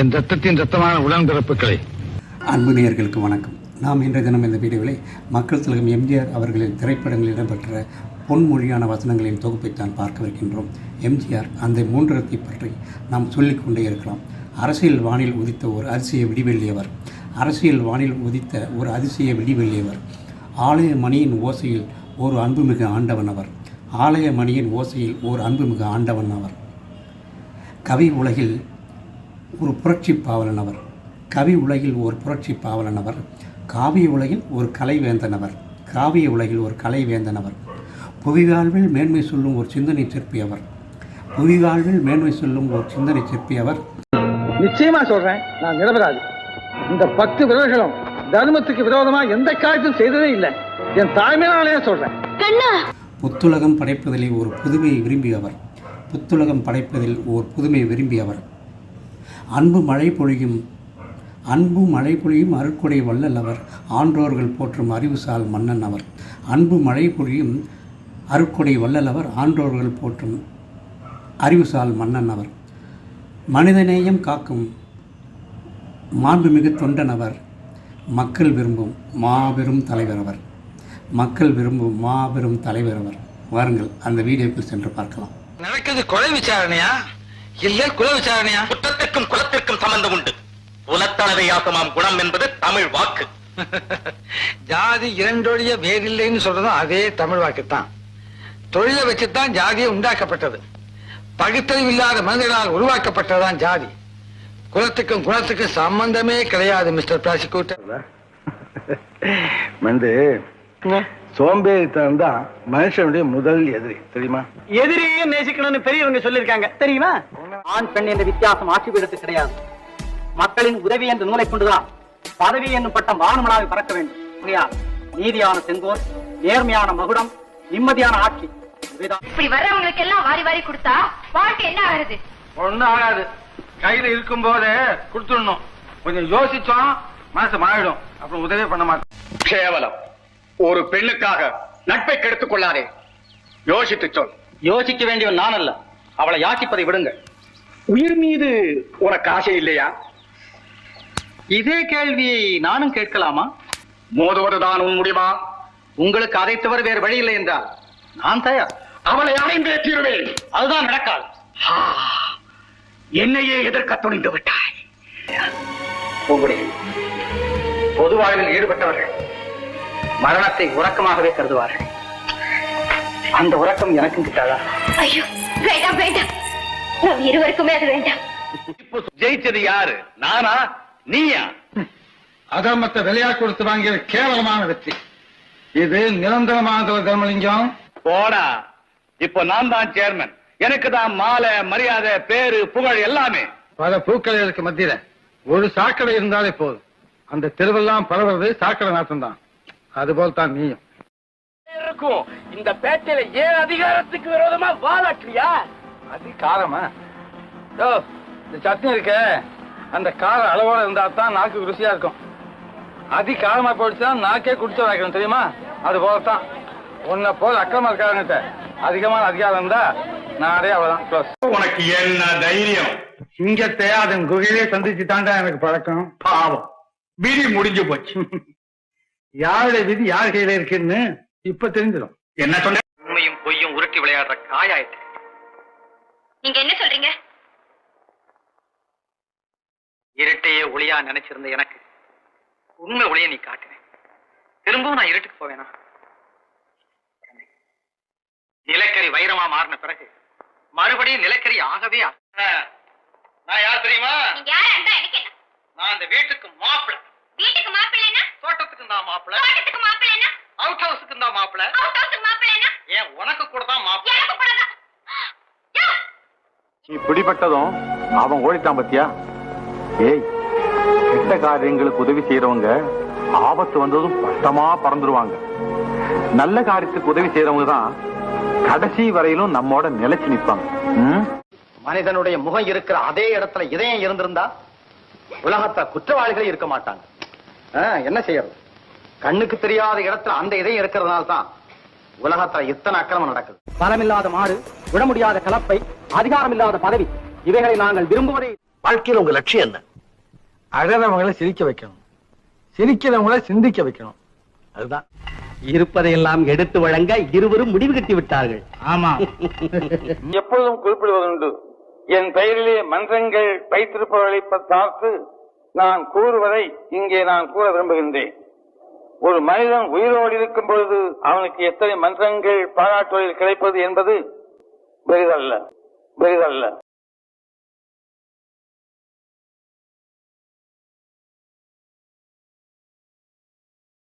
என் ரத்தத்தின் ரத்தமான உடன்பிறப்புகளே. அன்பு நேயர்களுக்கு வணக்கம். நாம் இன்றைய தினம் இந்த வீடியோவில் மக்கள் திலகம் எம்ஜிஆர் அவர்களின் திரைப்படங்களில் இடம்பெற்ற பொன்மொழியான வசனங்களின் தொகுப்பைத்தான் பார்க்கவிருக்கின்றோம். எம்ஜிஆர் அந்த மூன்றத்தை பற்றி நாம் சொல்லிக்கொண்டே இருக்கலாம். அரசியல் வானில் உதித்த ஒரு அரிசியை விடிவெள்ளியவர். அரசியல் வானில் உதித்த ஒரு அதிசய விடிவெள்ளியவர். ஆலய மணியின் ஓசையில் ஒரு அன்புமிகு ஆண்டவன் அவர். ஆலய மணியின் ஓசையில் ஓர் அன்புமிகு ஆண்டவன் அவர். கவி உலகில் ஒரு புரட்சி பாவலன் அவர். கவி உலகில் ஒரு புரட்சி பாவலன் அவர். காவிய உலகில் ஒரு கலைவேந்தன் அவர். காவிய உலகில் ஒரு கலைவேந்தன் அவர். புவிவாழ்வில் மேன்மை சொல்லும் ஒரு சிந்தனை சிற்பி அவர். புவிவாழ்வில் மேன்மை சொல்லும் ஒரு சிந்தனை சிற்பி அவர். நிச்சயமா சொல்றேன். நான் நிரபராதி. இந்த பத்து விரல்களும் தர்மத்துக்கு விரோதமா எந்த காரியத்தையும் செய்ததே இல்லை. என் தாய்மையாலே சொல்றேன். புத்துலகம் படைப்பதிலே ஒரு புதுமையை விரும்பியவர். புத்துலகம் படைப்பதில் ஒரு புதுமை விரும்பியவர். அன்பு மழை பொழியும். அன்பு மழை பொழியும் அருட்கொடை வள்ளல் அவர் ஆன்றோர்கள் போற்றும் அறிவுசால் மன்னன் அவர். அன்பு மழை பொழியும் அருட்கொடை வள்ளல் அவர் ஆன்றோர்கள் போற்றும் அறிவுசால் மன்னன் அவர். மனிதநேயம் காக்கும் மாண்புமிகு தொண்டனவர் மக்கள் விரும்பும் மாபெரும் தலைவர் அவர். மக்கள் விரும்பும் மாபெரும் தலைவர் அவர். வாருங்கள் அந்த வீடியோக்குள் சென்று பார்க்கலாம். நடக்குது கொலை விசாரணையா? இல்ல குல விசாரணையா? குற்றத்திற்கும் குலத்திற்கும் சம்பந்தம் உண்டு. குலத்தளவையாக்குமாம் குணம் என்பது தமிழ் வாக்கு. ஜாதி இரண்டொழிய வேறில்லைன்னு சொல்றதும் அதே தமிழ் வாக்குத்தான். தொழிலை வச்சுத்தான் ஜாதியே உண்டாக்கப்பட்டது. பகுத்தறிவு இல்லாத மனிதர்களால் உருவாக்கப்பட்டதுதான் ஜாதி. குலத்துக்கும் குணத்துக்கும் சம்பந்தமே கிடையாது மிஸ்டர் ப்ராசிக்யூட்டர். வந்து சோம்பேறித்தனம் தான் மனுஷனுடைய முதல் எதிரி தெரியுமா? எதிரியும் நேசிக்கணும்னு பெரியவங்க சொல்லிருக்காங்க தெரியுமா? ஆண் பெண் என்ற வித்தியாசம் ஆட்சி பீடத்துக்கு கிடையாது. மக்களின் உதவி என்ற நூலை கொண்டுதான் பதவி என்னும் பட்டம் வானமளாவை பறக்க வேண்டும். புரியா? நீதியான செங்கோல் நேர்மையான மகுடம் நிம்மதியான ஆட்சி. இப்படி வர்றவங்களுக்கு எல்லாம் வாரி வாரி கொடுத்தா வாழ்க்கை என்ன ஆகுறது ஒண்ணும் ஆகாது. கையில இருக்கும் போதே கொடுத்துடணும். கொஞ்சம் யோசிச்சோம் மனசு மாறிடும். அப்புறம் உதவி பண்ண மாட்டோம். கேவலம். ஒரு பெண்ணுக்காக நட்பை கெடுத்துக் கொள்ளாதே. யோசித்து சொல். யோசிக்க வேண்டியவன் நான் அல்ல அவளை யாசிப்பதை விடுங்க உயிர் மீது உனக்கு ஆசை இல்லையா? இதே கேள்வியை நானும் கேட்கலாமா? மோதுவதுதான் உன் முடிவா? உங்களுக்கு அதை தவிர வேறு வழி இல்லை என்றால் நான் தயார். அவளை அடைந்தே தீருவேன். அதுதான் நடக்காது. என்னையே எதிர்க்க துணிந்து விட்டாய். பொது வாழ்வில் ஈடுபட்டவர்கள் மரணத்தை உறக்கமாகவே கருதுவார்கள். அந்த உறக்கம் எனக்கும் கிட்டாதா? ஐயோ வேண்டாம் வேண்டாம். நம் இருவருக்குமே அது வேண்டாம். இப்போ ஜெயிச்சது யாரு? நானா? நீயா? அதர்மத்தை விலையா கொடுத்து வாங்கிய கேவலமான வெற்றி. இது நிரந்தரமான தர்மலிங்கம். போடா. இப்போ நான் தான் சேர்மன் எனக்கு தான் மாலை மரியாதை பேரு புகழ் எல்லாமே. பல பூக்கடைகளுக்கு மத்தியில. ஒரு சாக்கடை இருந்தாலே போதும். அந்த தெருவெல்லாம் பரவுறது சாக்கடை நாட்டம் தான் அதுபோல் தான் நீயும். இருக்கும் இந்த பேட்டையில ஏன் அதிகாரத்துக்கு விரோதமா வாழாற்றியா அது காரமா? யோ இந்த சட்னி இருக்க அந்த காரம் அளவோட இருந்தா தான் நாக்கு ருசியா இருக்கும். அதி காரமா போயிடுச்சுன்னா நாக்கே குடிச்ச வைக்கணும் தெரியுமா? அது போலத்தான் உன்னை போல அக்கிரம இருக்காருங்கிட்ட அதிகமான அதிகாரம் இருந்தா நாடே அவ்வளவுதான் க்ளோஸ் உனக்கு என்ன தைரியம்? சிங்கத்தை அதன் குகையிலே சந்திச்சு தாண்டா எனக்கு பழக்கம்? பாவம். விதி முடிஞ்சு போச்சு. யாருடைய விதி யார் கையில இருக்குன்னு இப்ப தெரிஞ்சிடும். என்ன சொன்ன? உண்மையும் பொய்யும் உருட்டி விளையாடுற காயாயிட்டு. நீங்க என்ன சொல்றீங்க? இருட்டையே ஒளியா நினைச்சிருந்த எனக்கு. உண்மை ஒளிய நீ காட்டின. திரும்பவும் நான் இருட்டுக்கு போவேனா? நிலக்கரி வைரமா மாறின பிறகு மறுபடியும் நிலக்கரி ஆகவே நான் யார் தெரியுமா? நான் அந்த வீட்டுக்கு மாப்பிள வீட்டுக்கு மாப்பிள்ளைனா தோட்டத்துக்கு தான் மாப்பிள தோட்டத்துக்கு மாப்பிள்ளைனா அவுட் ஹவுஸுக்கு தான் மாப்பிள அவுட் ஹவுஸுக்கு மாப்பிள்ளைனா ஏன் உனக்கு கூட தான் மாப்பிள எனக்கு கூட தான்! நீ பிடிபட்டதும் அவன் ஓடிட்டான் பத்தியா? ஏய் கெட்ட காரியங்களுக்கு உதவி செய்யறவங்க ஆபத்து வந்ததும் பட்டமா பறந்துருவாங்க. நல்ல காரியத்துக்கு உதவி செய்யறவங்க தான் கடைசி வரையிலும் நம்மோட நிலைச்சு நிப்பாங்க. ம்? மனிதனுடைய முகம் இருக்கிற அதே இடத்துல இதயம் இருந்திருந்தா உலகத்துல குற்றவாளிகளே இருக்க மாட்டாங்க. என்ன செய்யறது? கண்ணுக்கு தெரியாத இடத்துல அந்த இதயம் இருக்கிறதுனால தான் உலகத்துல இத்தனை அக்கிரமம் நடக்குது. பலமில்லாத மாடு விட முடியாத கலப்பை அதிகாரம் இல்லாத பதவி இவைகளை நாங்கள் விரும்புவதே வாழ்க்கையில உங்க லட்சியம் என்ன? அழறவங்களை சிரிக்க வைக்கணும். சிரிக்கிறவங்கள சிந்திக்க வைக்கணும். அதுதான். இருப்பதையெல்லாம் எடுத்து வழங்க இருவரும் முடிவு கட்டி விட்டார்கள். ஆமா. எப்பொழுதும் குறிப்பிடுவதுண்டு என் பெயரிலே மன்றங்கள் வைத்திருப்பவர்களை பார்த்து நான் கூறுவதை இங்கே நான் கூற விரும்புகின்றேன். ஒரு மனிதன் உயிரோடு இருக்கும் பொழுது அவனுக்கு எத்தனை மன்றங்கள் பாராட்டுவதில் கிடைப்பது என்பது பெரிதல்ல பெரிதல்ல.